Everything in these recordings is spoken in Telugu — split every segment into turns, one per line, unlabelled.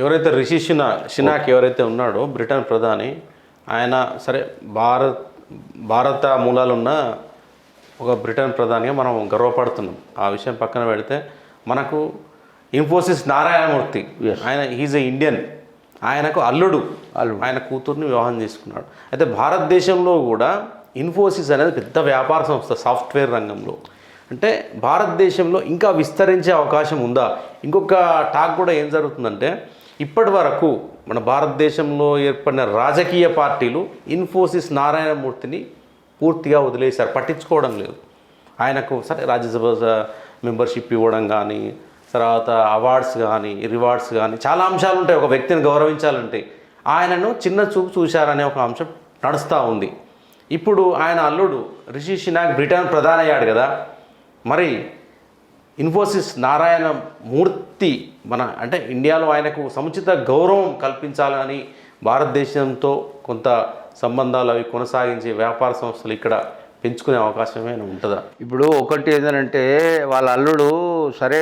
ఎవరైతే రిషి షినా షినాక్ ఎవరైతే ఉన్నాడో బ్రిటన్ ప్రధాని ఆయన సరే భారత్ భారత మూలాలున్న ఒక బ్రిటన్ ప్రధానిగా మనం గర్వపడుతున్నాం. ఆ విషయం పక్కన పెడితే మనకు ఇన్ఫోసిస్ నారాయణమూర్తి ఆయన ఈజ్ ఎ ఇండియన్ ఆయనకు అల్లుడు. ఆయన కూతుర్ని వివాహం చేసుకున్నాడు. అయితే భారతదేశంలో కూడా ఇన్ఫోసిస్ అనేది పెద్ద వ్యాపార సంస్థ సాఫ్ట్వేర్ రంగంలో. అంటే భారతదేశంలో ఇంకా విస్తరించే అవకాశం ఉందా? ఇంకొక టాక్ కూడా ఏం జరుగుతుందంటే ఇప్పటి వరకు మన భారతదేశంలో ఏర్పడిన రాజకీయ పార్టీలు ఇన్ఫోసిస్ నారాయణమూర్తిని పూర్తిగా వదిలేశారు. పట్టించుకోవడం లేదు. ఆయనకు సరే రాజ్యసభ మెంబర్షిప్ ఇవ్వడం కానీ తర్వాత అవార్డ్స్ కానీ రివార్డ్స్ కానీ చాలా అంశాలు ఉంటాయి. ఒక వ్యక్తిని గౌరవించాలంటే ఆయనను చిన్న చూపు చూశారనే ఒక అంశం నడుస్తూ ఉంది. ఇప్పుడు ఆయన అల్లుడు రిషి షినాగ్ బ్రిటన్ ప్రధాని అయ్యాడు కదా. మరి ఇన్ఫోసిస్ నారాయణ మూర్తి మన అంటే ఇండియాలో ఆయనకు సముచిత గౌరవం కల్పించాలని భారతదేశంతో కొంత సంబంధాలు అవి కొనసాగించే వ్యాపార సంస్థలు ఇక్కడ పెంచుకునే అవకాశం ఉంటుందా?
ఇప్పుడు ఒకటి ఏంటంటే వాళ్ళ అల్లుడు సరే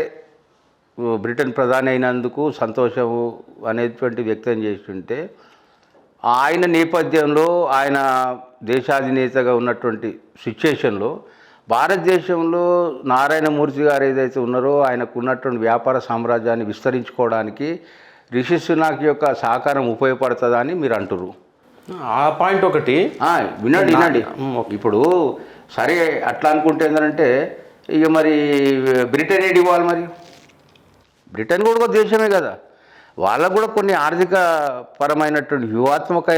బ్రిటన్ ప్రధాని అయినందుకు సంతోషము అనేటువంటి వ్యక్తం చేస్తుంటే ఆయన నేపథ్యంలో ఆయన దేశాధినేతగా ఉన్నటువంటి సిచ్యుయేషన్లో భారతదేశంలో నారాయణమూర్తి గారు ఏదైతే ఉన్నారో ఆయనకు ఉన్నటువంటి వ్యాపార సామ్రాజ్యాన్ని విస్తరించుకోవడానికి రిషి సునాక్ యొక్క సహకారం ఉపయోగపడుతుందని మీరు అంటున్నారు
ఆ పాయింట్ ఒకటి.
వినండి వినండి. ఇప్పుడు సరే అట్లా అనుకుంటే ఏంటంటే ఇక మరి బ్రిటన్ ఏది ఇవ్వాలి మరి? బ్రిటన్ కూడా ఒక దేశమే కదా. వాళ్ళకు కూడా కొన్ని ఆర్థిక పరమైనటువంటి వ్యూహాత్మక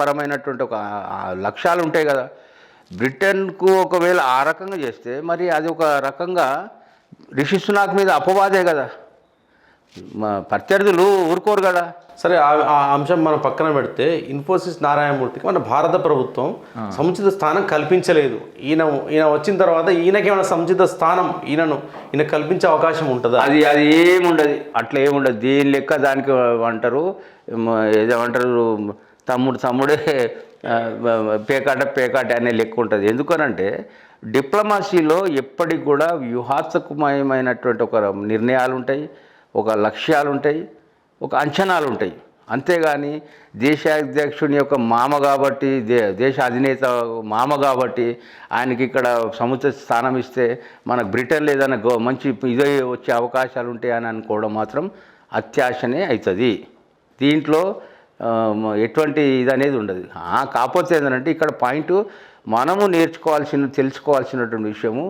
పరమైనటువంటి ఒక లక్ష్యాలు ఉంటాయి కదా. బ్రిటన్కు ఒకవేళ ఆ రకంగా చేస్తే మరి అది ఒక రకంగా రిషి సునాక్ మీద అపవాదే కదా. మా ప్రత్యర్థులు ఊరుకోరు కదా.
సరే ఆ- ఆ అంశం మనం పక్కన పెడితే ఇన్ఫోసిస్ నారాయణమూర్తికి మన భారత ప్రభుత్వం సముచిత స్థానం కల్పించలేదు. ఈయన ఈయన వచ్చిన తర్వాత ఈయనకేమైనా సముచిత స్థానం ఈయనను ఈయన కల్పించే అవకాశం ఉంటుందా?
అది అది ఏముండదు. అట్లా ఏముండదు. దీని లెక్క దానికి అంటారు ఏదేమంటారు తమ్ముడు తమ్ముడే పేకాట పేకాట అనే లెక్క ఉంటుంది. ఎందుకనంటే డిప్లొమసీలో ఎప్పటికి కూడా వ్యూహాత్మకమయమైనటువంటి ఒక నిర్ణయాలు ఉంటాయి ఒక లక్ష్యాలు ఉంటాయి ఒక అంచనాలు ఉంటాయి అంతేగాని దేశాధ్యక్షుని యొక్క మామ కాబట్టి దే దేశ అధినేత మామ కాబట్టి ఆయనకి ఇక్కడ సముచిత స్థానం ఇస్తే మనకు బ్రిటన్లో ఏదైనా గో మంచి ఇదే వచ్చే అవకాశాలు ఉంటాయని అనుకోవడం మాత్రం అత్యాశనే అవుతుంది దీంట్లో ఎటువంటి ఇది అనేది ఉండదు. కాకపోతే ఏంటంటే ఇక్కడ పాయింట్ మనము నేర్చుకోవాల్సిన తెలుసుకోవాల్సినటువంటి విషయము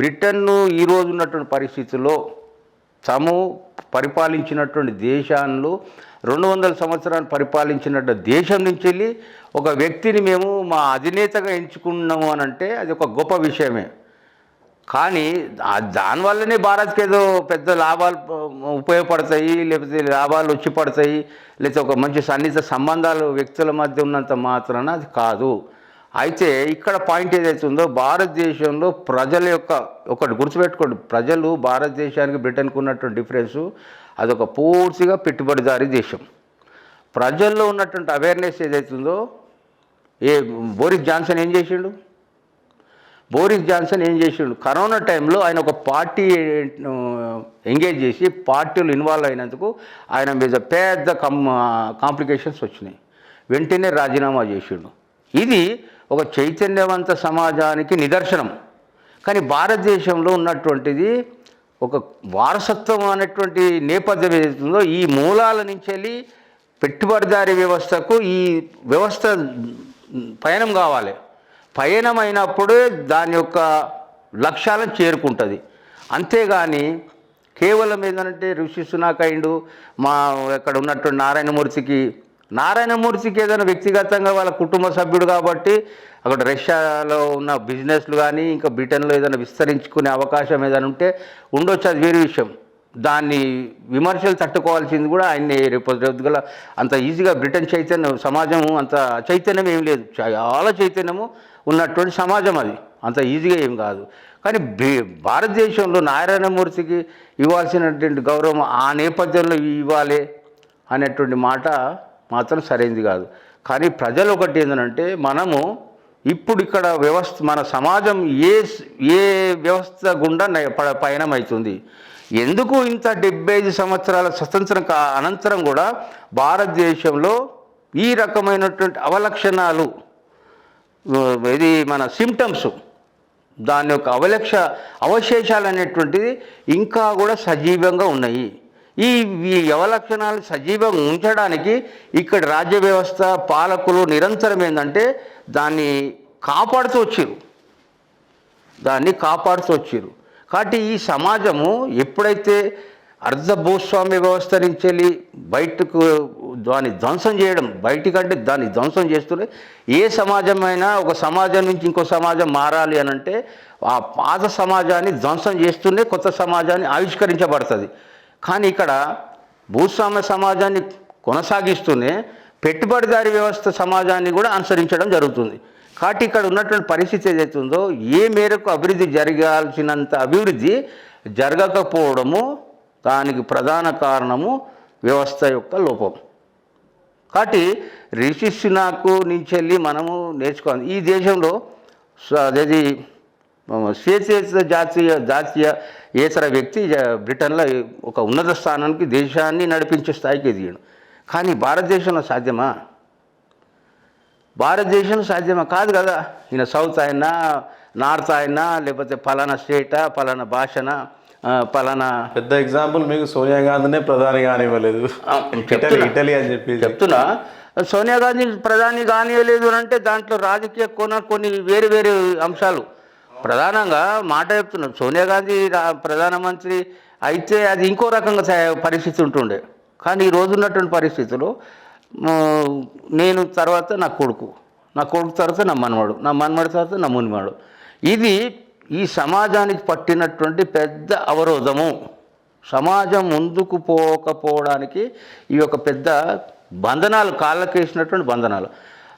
బ్రిటన్ను ఈరోజు ఉన్నటువంటి పరిస్థితుల్లో తము పరిపాలించినటువంటి దేశాల్లో రెండు వందల సంవత్సరాలు పరిపాలించినట్టు దేశం నుంచి వెళ్ళి ఒక వ్యక్తిని మేము మా అధినేతగా ఎంచుకున్నాము అని అంటే అది ఒక గొప్ప విషయమే. కానీ దానివల్లనే భారత్కి ఏదో పెద్ద లాభాలు ఉపయోగపడతాయి లేకపోతే లాభాలు వచ్చి పడతాయి లేకపోతే ఒక మంచి సన్నిహిత సంబంధాలు వ్యక్తుల మధ్య ఉన్నంత మాత్రాన అది కాదు. అయితే ఇక్కడ పాయింట్ ఏదైతే ఉందో భారతదేశంలో ప్రజల యొక్క ఒకటి గుర్తుపెట్టుకోండి ప్రజలు భారతదేశానికి బ్రిటన్కి ఉన్నటువంటి డిఫరెన్సు అదొక పూర్తిగా పెట్టుబడిదారీ దేశం. ప్రజల్లో ఉన్నటువంటి అవేర్నెస్ ఏదైతుందో ఏ బోరిస్ జాన్సన్ ఏం చేసిండు? బోరిస్ జాన్సన్ ఏం చేసిండు? కరోనా టైంలో ఆయన ఒక పార్టీ ఎంగేజ్ చేసి పార్టీలు ఇన్వాల్వ్ అయినందుకు ఆయన మీద పెద్ద కం కాంప్లికేషన్స్ వచ్చినాయి. వెంటనే రాజీనామా చేసిండు. ఇది ఒక చైతన్యవంత సమాజానికి నిదర్శనం. కానీ భారతదేశంలో ఉన్నటువంటిది ఒక వారసత్వం అనేటువంటి నేపథ్యం ఏదైతుందో ఈ మూలాల నుంచి వెళ్ళి పెట్టుబడిదారీ వ్యవస్థకు ఈ వ్యవస్థ పయనం కావాలి. పయనం అయినప్పుడే దాని యొక్క లక్ష్యాలను చేరుకుంటుంది. అంతేగాని కేవలం ఏంటంటే ఋషి సునాక్ అయిండు మా ఇక్కడ ఉన్నటువంటి నారాయణమూర్తికి నారాయణమూర్తికి ఏదైనా వ్యక్తిగతంగా వాళ్ళ కుటుంబ సభ్యుడు కాబట్టి అక్కడ రష్యాలో ఉన్న బిజినెస్లు కానీ ఇంకా బ్రిటన్లో ఏదైనా విస్తరించుకునే అవకాశం ఏదైనా ఉంటే ఉండొచ్చు. అది వేరే విషయం. దాన్ని విమర్శలు తట్టుకోవాల్సింది కూడా ఆయన్ని రేపు రేపు అంత ఈజీగా బ్రిటన్ చైతన్యం సమాజం అంత చైతన్యం ఏం లేదు. చాలా చైతన్యము ఉన్నటువంటి సమాజం అది. అంత ఈజీగా ఏం కాదు. కానీ భారతదేశంలో నారాయణమూర్తికి ఇవ్వాల్సినటువంటి గౌరవం ఆ నేపథ్యంలో ఇవ్వాలి అనేటువంటి మాట మాత్రం సరైనది కాదు. కానీ ప్రజలు ఒకటి ఏంటంటే మనము ఇప్పుడు ఇక్కడ వ్యవస్థ మన సమాజం ఏ ఏ వ్యవస్థ గుండా నయ- ప- పయనం అవుతుంది ఎందుకు ఇంత డెబ్బై ఐదు సంవత్సరాల స్వతంత్రం కా అనంతరం కూడా భారతదేశంలో ఈ రకమైనటువంటి అవలక్షణాలు ఇది మన సిమ్టమ్స్ దాని యొక్క అవలక్ష అవశేషాలు అనేటువంటిది ఇంకా కూడా సజీవంగా ఉన్నాయి. ఈ ఈ అవలక్షణాలు సజీవంగా ఉంచడానికి ఇక్కడ రాజ్య వ్యవస్థ పాలకులు నిరంతరం ఏంటంటే దాన్ని కాపాడుతూ వచ్చారు. దాన్ని కాపాడుతూ వచ్చారు. కాబట్టి ఈ సమాజము ఎప్పుడైతే అర్ధ భూస్వామ్య వ్యవస్థ నుంచి వెళ్ళి బయటకు దాన్ని ధ్వంసం చేయడం బయటికంటే దాన్ని ధ్వంసం చేస్తూనే ఏ సమాజమైనా ఒక సమాజం నుంచి ఇంకో సమాజం మారాలి అని అంటే ఆ పాత సమాజాన్ని ధ్వంసం చేస్తూనే కొత్త సమాజాన్ని ఆవిష్కరించబడుతుంది. కానీ ఇక్కడ భూస్వామ్య సమాజాన్ని కొనసాగిస్తూనే పెట్టుబడిదారి వ్యవస్థ సమాజాన్ని కూడా అనుసరించడం జరుగుతుంది. కాబట్టి ఇక్కడ ఉన్నటువంటి పరిస్థితి ఏదైతే ఉందో ఏ మేరకు అభివృద్ధి జరగాల్సినంత అభివృద్ధి జరగకపోవడము దానికి ప్రధాన కారణము వ్యవస్థ యొక్క లోపం. కాబట్టి రిషి సునాకు నుంచి వెళ్ళి మనము నేర్చుకోవాలి. ఈ దేశంలో అదేది స్వేచ్ఛేత జాతీయ జాతీయ ఏతర వ్యక్తి బ్రిటన్లో ఒక ఉన్నత స్థానానికి దేశాన్ని నడిపించే స్థాయికి ఎదిగాడు. కానీ భారతదేశంలో సాధ్యమా? భారతదేశంలో సాధ్యమా? కాదు కదా. ఈయన సౌత్ అయినా నార్త్ అయినా లేకపోతే పలానా స్టేటా పలానా భాషనా పలానా
పెద్ద ఎగ్జాంపుల్ మీకు సోనియా గాంధీనే ప్రధాని కానివ్వలేదు. ఇటలీ. ఇటలీ అని చెప్పి
చెప్తున్నా. సోనియా గాంధీ ప్రధాని అని అంటే దాంట్లో రాజకీయ కోణ కొన్ని వేరు వేరు అంశాలు. ప్రధానంగా మాట చెప్తున్నాం. సోనియా గాంధీ ప్రధానమంత్రి అయితే అది ఇంకో రకంగా పరిస్థితి ఉంటుండే. కానీ ఈ రోజు ఉన్నటువంటి పరిస్థితులు నేను తర్వాత నా కొడుకు. నా కొడుకు తర్వాత నా మనవాడు. నా మనవాడి తర్వాత నా మునివాడు. ఇది ఈ సమాజానికి పట్టినటువంటి పెద్ద అవరోధము. సమాజం ముందుకు పోకపోవడానికి ఈ యొక్క పెద్ద బంధనాలు కాళ్ళకి వేసినటువంటి బంధనాలు.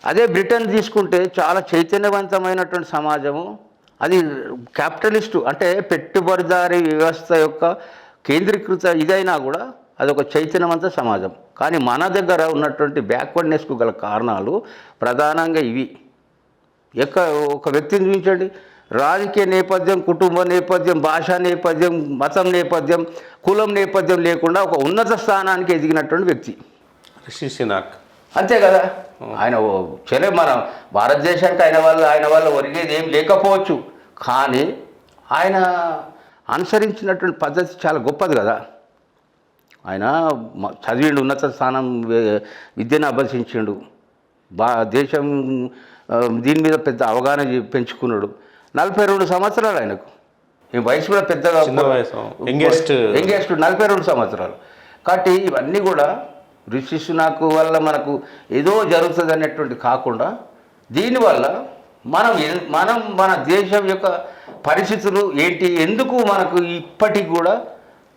అదే బ్రిటన్ తీసుకుంటే చాలా చైతన్యవంతమైనటువంటి సమాజము. అది క్యాపిటలిస్టు అంటే పెట్టుబడిదారీ వ్యవస్థ యొక్క కేంద్రీకృత ఇదైనా కూడా అదొక చైతన్యవంత సమాజం. కానీ మన దగ్గర ఉన్నటువంటి బ్యాక్వర్డ్నెస్కు గల కారణాలు ప్రధానంగా ఇవి. ఎక్క ఒక వ్యక్తిని చూపించండి. రాజకీయ నేపథ్యం కుటుంబ నేపథ్యం భాషా నేపథ్యం మతం నేపథ్యం కులం నేపథ్యం లేకుండా ఒక ఉన్నత స్థానానికి ఎదిగినటువంటి వ్యక్తి.
రిషి సినాక్.
అంతే కదా? ఆయన చలే మన భారతదేశానికి ఆయన వల్ల ఆయన వల్ల ఒరిగేది ఏం లేకపోవచ్చు. కానీ ఆయన అనుసరించినటువంటి పద్ధతి చాలా గొప్పది కదా? ఆయన చదివిండు ఉన్నత స్థానం విద్యను అభ్యసించిండు. బా దేశం దీని మీద పెద్ద అవగాహన పెంచుకున్నాడు. నలభై రెండు సంవత్సరాలు ఆయనకు. ఈ వయసు కూడా పెద్దగా
యంగెస్ట్.
నలభై రెండు సంవత్సరాలు. కాబట్టి ఇవన్నీ కూడా ఋషి సునాకు వల్ల మనకు ఏదో జరుగుతుంది అనేటువంటి కాకుండా దీనివల్ల మనం మనం మన దేశం యొక్క పరిస్థితులు ఏంటి ఎందుకు మనకు ఇప్పటికి కూడా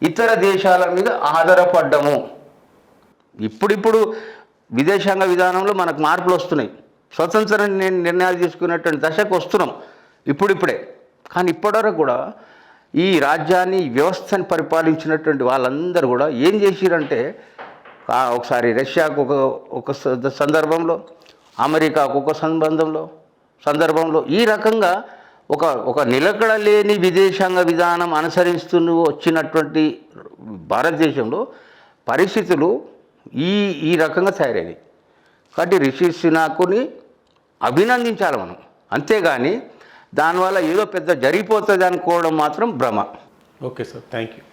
ఇతర దేశాల మీద ఆధారపడ్డము. ఇప్పుడిప్పుడు విదేశాంగ విధానంలో మనకు మార్పులు వస్తున్నాయి. స్వతంత్ర నిర్ణయాలు తీసుకునేటువంటి దశకు వస్తున్నాం. ఇప్పుడిప్పుడే. కానీ ఇప్పటివరకు కూడా ఈ రాజ్యాన్ని వ్యవస్థని పరిపాలించినటువంటి వాళ్ళందరూ కూడా ఏం చేసిరంటే ఒకసారి రష్యాకు ఒక ఒక స- సందర్భంలో అమెరికాకు ఒక సంబంధంలో సందర్భంలో ఈ రకంగా ఒక ఒక నిలకడ లేని విదేశాంగ విధానం అనుసరిస్తూ వచ్చినటువంటి భారతదేశంలో పరిస్థితులు ఈ ఈ రకంగా తయారైనవి. కాబట్టి రిషి సినాకుని అభినందించాలి మనం. అంతేగాని దానివల్ల ఏదో పెద్ద జరిగిపోతుంది అనుకోవడం మాత్రం భ్రమ.
Okay sir thank you